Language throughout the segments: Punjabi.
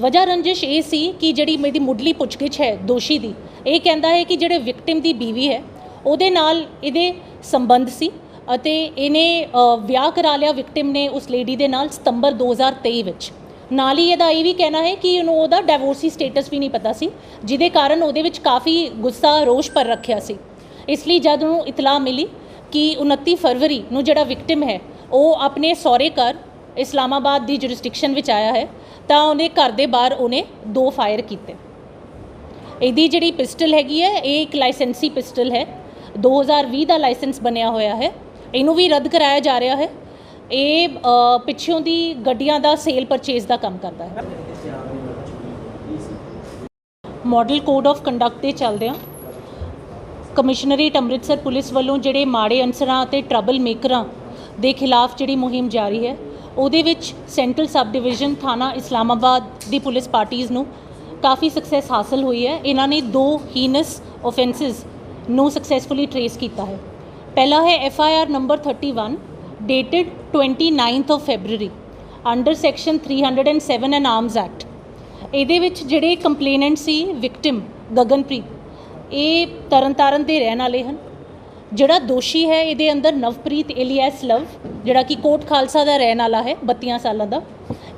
ਵਜ੍ਹਾ ਰੰਜਿਸ਼ ਇਹ ਸੀ ਕਿ ਜਿਹੜੀ ਮੇਰੀ ਮੁੱਢਲੀ ਪੁੱਛਗਿੱਛ ਹੈ ਦੋਸ਼ੀ ਦੀ, ਇਹ ਕਹਿੰਦਾ ਹੈ ਕਿ ਜਿਹੜੇ ਵਿਕਟਿਮ ਦੀ ਬੀਵੀ ਹੈ, ਉਹਦੇ ਨਾਲ ਇਹਦੇ ਸੰਬੰਧ ਸੀ ਅਤੇ ਇਹਨੇ ਵਿਆਹ ਕਰਾ ਲਿਆ ਵਿਕਟਿਮ ਨੇ ਉਸ ਲੇਡੀ ਦੇ ਨਾਲ ਸਤੰਬਰ 2023 ਵਿੱਚ। ਨਾਲ ਹੀ ਇਹਦਾ ਇਹ ਵੀ ਕਹਿਣਾ ਹੈ ਕਿ ਉਹਨੂੰ ਉਹਦਾ ਡਿਵੋਰਸੀ ਸਟੇਟਸ ਵੀ ਨਹੀਂ ਪਤਾ ਸੀ, ਜਿਹਦੇ ਕਾਰਨ ਉਹਦੇ ਵਿੱਚ ਕਾਫੀ ਗੁੱਸਾ, ਰੋਸ਼ ਪਰ ਰੱਖਿਆ ਸੀ। ਇਸ ਲਈ ਜਦ ਉਹਨੂੰ ਇਤਲਾਹ ਮਿਲੀ ਕਿ 29 ਫਰਵਰੀ ਨੂੰ ਜਿਹੜਾ ਵਿਕਟਿਮ ਹੈ, ਉਹ ਆਪਣੇ ਸਹੁਰੇ ਘਰ ਇਸਲਾਮਾਬਾਦ ਦੀ ਜੁਰਿਸਡਿਕਸ਼ਨ ਵਿੱਚ ਆਇਆ ਹੈ, ਤਾਂ ਉਹਨੇ ਘਰ ਦੇ ਬਾਹਰ ਉਹਨੇ ਦੋ ਫਾਇਰ ਕੀਤੇ। ਇਹਦੀ ਜਿਹੜੀ ਪਿਸਟਲ ਹੈਗੀ ਹੈ, ਇਹ ਇੱਕ ਲਾਇਸੈਂਸੀ ਪਿਸਟਲ ਹੈ। 2020 ਦਾ ਲਾਇਸੈਂਸ ਬਣਿਆ ਹੋਇਆ ਹੈ। ਇਹਨੂੰ ਵੀ ਰੱਦ ਕਰਾਇਆ ਜਾ ਰਿਹਾ ਹੈ। ਇਹ ਪਿੱਛੋਂ ਦੀ ਗੱਡੀਆਂ ਦਾ ਸੇਲ ਪਰਚੇਸ ਦਾ ਕੰਮ ਕਰਦਾ ਹੈ। ਮਾਡਲ ਕੋਡ ਆਫ ਕੰਡਕਟ ਦੇ ਚੱਲਦੇ ਆ ਕਮਿਸ਼ਨਰੇਟ ਅੰਮ੍ਰਿਤਸਰ ਪੁਲਿਸ ਵੱਲੋਂ ਜਿਹੜੇ ਮਾੜੇ ਅਨਸਰਾਂ ਅਤੇ ਟਰਬਲ ਮੇਕਰਾਂ ਦੇ ਖਿਲਾਫ ਜਿਹੜੀ ਮੁਹਿੰਮ ਜਾਰੀ ਹੈ ਉਹਦੇ ਵਿੱਚ ਸੈਂਟਰਲ ਸਬ ਡਿਵੀਜ਼ਨ ਥਾਣਾ ਇਸਲਾਮਾਬਾਦ ਦੀ ਪੁਲਿਸ ਪਾਰਟੀਆਂ ਨੂੰ ਕਾਫੀ ਸਕਸੈਸ ਹਾਸਲ ਹੋਈ ਹੈ। ਇਹਨਾਂ ਨੇ ਦੋ ਹੀਨਸ ਆਫੈਂਸਸ ਨੂੰ ਸਕਸੈਸਫੁਲੀ ਟਰੇਸ ਕੀਤਾ ਹੈ। ਪਹਿਲਾ ਹੈ F I R number 31 dated 29th of February under section 307 and arms act ਇਹਦੇ ਵਿੱਚ ਜਿਹੜੇ ਕੰਪਲੇਨੈਂਟ ਸੀ ਵਿਕਟਿਮ ਗਗਨਪ੍ਰੀਤ, ਇਹ ਤਰਨਤਾਰਨ ਦੇ ਰਹਿਣ ਵਾਲੇ ਹਨ। ਜਿਹੜਾ ਦੋਸ਼ੀ ਹੈ, ਇਹਦੇ ਅੰਦਰ ਨਵਪ੍ਰੀਤ ਏਲੀਅਸ ਲਵ, ਜਿਹੜਾ ਕਿ ਕੋਟ ਖਾਲਸਾ ਦਾ ਰਹਿਣ ਵਾਲਾ ਹੈ 32 ਸਾਲਾਂ ਦਾ,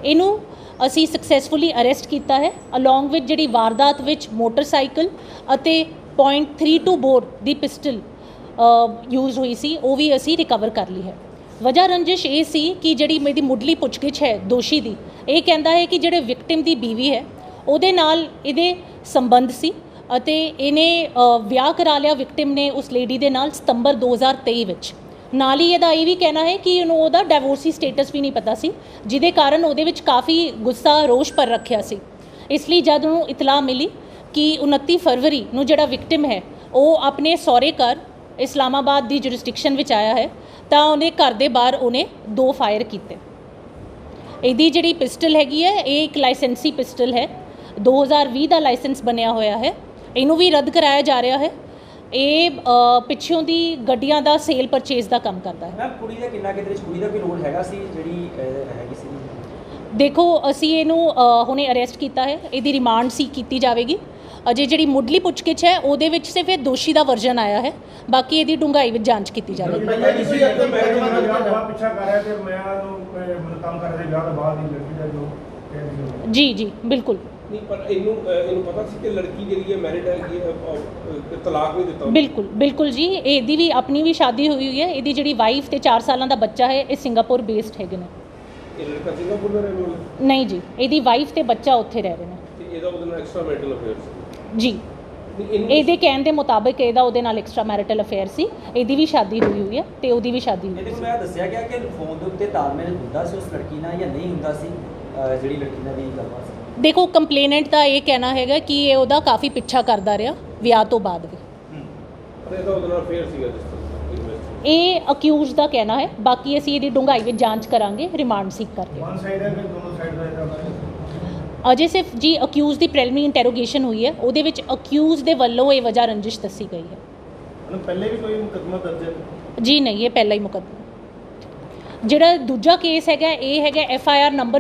ਇਹਨੂੰ ਅਸੀਂ ਸਕਸੈਸਫੁਲੀ ਅਰੈਸਟ ਕੀਤਾ ਹੈ ਅਲੋਂਗ ਵਿਦ ਜਿਹੜੀ ਵਾਰਦਾਤ ਵਿੱਚ ਮੋਟਰਸਾਈਕਲ ਅਤੇ .32 ਬੋਰ ਦੀ ਪਿਸਟਲ ਯੂਜ਼ ਹੋਈ ਸੀ, ਉਹ ਵੀ ਅਸੀਂ ਰਿਕਵਰ ਕਰ ਲਈ ਹੈ। ਵਜ੍ਹਾ ਰੰਜਿਸ਼ ਇਹ ਸੀ ਕਿ ਜਿਹੜੀ ਮੇਰੀ ਮੁੱਢਲੀ ਪੁੱਛਗਿੱਛ ਹੈ ਦੋਸ਼ੀ ਦੀ, ਇਹ ਕਹਿੰਦਾ ਹੈ ਕਿ ਜਿਹੜੇ ਵਿਕਟਿਮ ਦੀ ਬੀਵੀ ਹੈ, ਉਹਦੇ ਨਾਲ ਇਹਦੇ ਸੰਬੰਧ ਸੀ ਅਤੇ ਇਹਨੇ ਵਿਆਹ ਕਰਾ ਲਿਆ ਵਿਕਟਿਮ ਨੇ ਉਸ ਲੇਡੀ ਦੇ ਨਾਲ ਸਤੰਬਰ 2023 ਵਿੱਚ। ਨਾਲ ਹੀ ਇਹਦਾ ਇਹ ਵੀ ਕਹਿਣਾ ਹੈ ਕਿ ਉਹਨੂੰ ਉਹਦਾ ਡਿਵੋਰਸੀ ਸਟੇਟਸ ਵੀ ਨਹੀਂ ਪਤਾ ਸੀ, ਜਿਹਦੇ ਕਾਰਨ ਉਹਦੇ ਵਿੱਚ ਕਾਫੀ ਗੁੱਸਾ, ਰੋਸ਼ ਪਰ ਰੱਖਿਆ ਸੀ। ਇਸ ਲਈ ਜਦ ਉਹਨੂੰ ਇਤਲਾਹ ਮਿਲੀ ਕਿ 29 ਫਰਵਰੀ ਨੂੰ ਜਿਹੜਾ ਵਿਕਟਿਮ ਹੈ, ਉਹ ਆਪਣੇ ਸਹੁਰੇ ਘਰ ਇਸਲਾਮਾਬਾਦ ਦੀ ਜੁਰਿਸਡਿਕਸ਼ਨ ਵਿੱਚ ਆਇਆ ਹੈ, ਤਾਂ ਉਹਨੇ ਘਰ ਦੇ ਬਾਹਰ ਉਹਨੇ ਦੋ ਫਾਇਰ ਕੀਤੇ। ਇਹਦੀ ਜਿਹੜੀ ਪਿਸਟਲ ਹੈਗੀ ਹੈ, ਇਹ ਇੱਕ ਲਾਇਸੈਂਸੀ ਪਿਸਟਲ ਹੈ। 2020 ਦਾ ਲਾਇਸੈਂਸ ਬਣਿਆ ਹੋਇਆ ਹੈ। ਇਹਨੂੰ ਵੀ ਰੱਦ ਕਰਾਇਆ ਜਾ ਰਿਹਾ ਹੈ। ਇਹ ਪਿੱਛੋਂ ਦੀ ਗੱਡੀਆਂ ਦਾ ਸੇਲ ਪਰਚੇਸ ਦਾ ਕੰਮ ਕਰਦਾ ਹੈ। ਮੈਮ ਕੁੜੀ ਦਾ ਕਿੰਨਾ ਕਿਤੇ ਕੁੜੀ ਦਾ ਕੋਈ ਰੋਲ ਹੈਗਾ ਸੀ ਜਿਹੜੀ ਹੈਗੀ ਸੀ? ਦੇਖੋ ਅਸੀਂ ਇਹਨੂੰ ਹੁਣੇ ਅਰੈਸਟ ਕੀਤਾ ਹੈ। ਇਹਦੀ ਰਿਮਾਂਡ ਸੀ ਕੀਤੀ ਜਾਵੇਗੀ। ਅਜੇ ਜਿਹੜੀ ਮੁੱਢਲੀ ਪੁੱਛਗਿੱਛ ਹੈ ਉਹਦੇ ਵਿੱਚ ਸਿਰਫ ਇਹ ਦੋਸ਼ੀ ਦਾ ਵਰਜਨ ਆਇਆ ਹੈ। ਬਾਕੀ ਇਹਦੀ ਡੂੰਘਾਈ ਵਿੱਚ ਜਾਂਚ ਕੀਤੀ ਜਾਵੇਗੀ। ਪਹਿਲਾਂ ਵੀ ਕੋਈ ਅੱਗੇ ਮੈਂ ਵਿਆਹ ਪਿੱਛਾ ਕਰ ਰਿਹਾ ਤੇ ਮੈਂ ਉਹਨੂੰ ਅਹ, ਮਤਲਬ ਕੰਮ ਕਰ ਰਿਹਾ ਵਿਆਹ ਤੋਂ ਬਾਅਦ ਹੀ ਲੜਕੀ ਦਾ ਜੋ ਕਹਿੰਦੀ ਸੀ ਜੀ ਜੀ ਬਿਲਕੁਲ। ਨਹੀਂ ਪਰ ਇਹਨੂੰ ਇਹਨੂੰ ਪਤਾ ਸੀ ਕਿ ਲੜਕੀ ਜਿਹੜੀ ਹੈ ਮੈਰਿਡ ਹੈਗੀ ਹੈ ਤਲਾਕ ਨਹੀਂ ਦਿੱਤਾ ਬਿਲਕੁਲ ਬਿਲਕੁਲ ਜੀ। ਇਹਦੀ ਵੀ ਆਪਣੀ ਵੀ ਸ਼ਾਦੀ ਹੋਈ ਹੋਈ ਹੈ। ਇਹਦੀ ਜਿਹੜੀ ਵਾਈਫ ਤੇ 4 ਸਾਲਾਂ ਦਾ ਬੱਚਾ ਹੈ ਇਹ ਸਿੰਗਾਪੁਰ ਬੇਸਡ ਹੈਗੇ ਨੇ। ਇਹ ਲੜਕਾ ਸਿੰਗਾਪੁਰ ਦਾ ਰਹਿਣ ਵਾਲਾ ਹੈ? ਨਹੀਂ ਜੀ ਇਹਦੀ ਵਾਈਫ ਤੇ ਬੱਚਾ ਉੱਥੇ ਰਹਿ ਰਹੇ ਨੇ। ਤੇ ਇਹਦਾ ਉਹਦੇ ਨਾਲ ਐਕਸਟਰਾ ਮੈਰਿਟਲ ਅਫੇਅਰ ਸੀ? ਜੀ। ਇਹਦੇ ਕਹਿਣ ਦੇ ਮੁਤਾਬਕ ਇਹਦਾ ਉਹਦੇ ਨਾਲ ਐਕਸਟਰਾ ਮੈਰਿਟਲ ਅਫੇਅਰ ਸੀ। ਇਹਦੀ ਵੀ ਸ਼ਾਦੀ ਹੋਈ ਹੋਈ ਹੈ ਤੇ ਉਹਦੀ ਵੀ ਸ਼ਾਦੀ ਹੋਈ ਇਹਦੇ ਸੀ। ਕੋਲ ਮੈਂ ਦੱਸਿਆ ਗਿਆ ਕਿ ਫੋਨ ਦੇ ਉੱਤੇ ਤਾਲਮੇਲ ਹੁੰਦਾ ਸੀ ਉਸ ਲੜਕੀ ਨਾਲ ਜਾਂ ਨਹੀਂ ਹੁੰਦਾ ਸੀ? ਜਿਹੜੀ ਲੜਕੀ ਨਾਲ ਵੀ ਗੱਲਬਾਤ ਦੇਖੋ ਕੰਪਲੇਨੈਂਟ ਦਾ ਇਹ ਕਹਿਣਾ ਹੈਗਾ ਕਿ ਇਹ ਉਹਦਾ ਕਾਫੀ ਪਿੱਛਾ ਕਰਦਾ ਰਿਹਾ ਵਿਆਹ ਤੋਂ ਬਾਅਦ ਵੀ। ਇਹ ਅਕਿਊਜ਼ ਦਾ ਕਹਿਣਾ ਹੈ। ਬਾਕੀ ਅਸੀਂ ਇਹਦੀ ਡੂੰਘਾਈ ਵਿੱਚ ਜਾਂਚ ਕਰਾਂਗੇ ਰਿਮਾਂਡ ਸੀਕ ਕਰਕੇ। ਵਨ ਸਾਈਡ ਹੈ ਕਿ ਦੋਨੋਂ ਸਾਈਡ ਦਾ ਇਹਦਾ ਅਜੇ ਸਿਰਫ ਜੀ ਅਕਿਊਜ਼ ਦੀ ਪ੍ਰੀਲਿਮਿਨਰੀ ਇੰਟਰੋਗੇਸ਼ਨ ਹੋਈ ਹੈ। ਉਹਦੇ ਵਿੱਚ ਅਕਿਊਜ਼ ਦੇ ਵੱਲੋਂ ਇਹ ਵਜ੍ਹਾ ਰੰਜਿਸ਼ ਦੱਸੀ ਗਈ ਹੈ। ਮਤਲਬ ਪਹਿਲੇ ਵੀ ਕੋਈ ਮੁਕੱਦਮਾ ਦਰਜ ਹੈ? ਜੀ ਨਹੀਂ ਇਹ ਪਹਿਲਾ ਹੀ ਮੁਕੱਦਮਾ। ਜਿਹੜਾ ਦੂਜਾ ਕੇਸ ਹੈਗਾ ਇਹ ਹੈਗਾ ਐਫ ਆਈ ਆਰ ਨੰਬਰ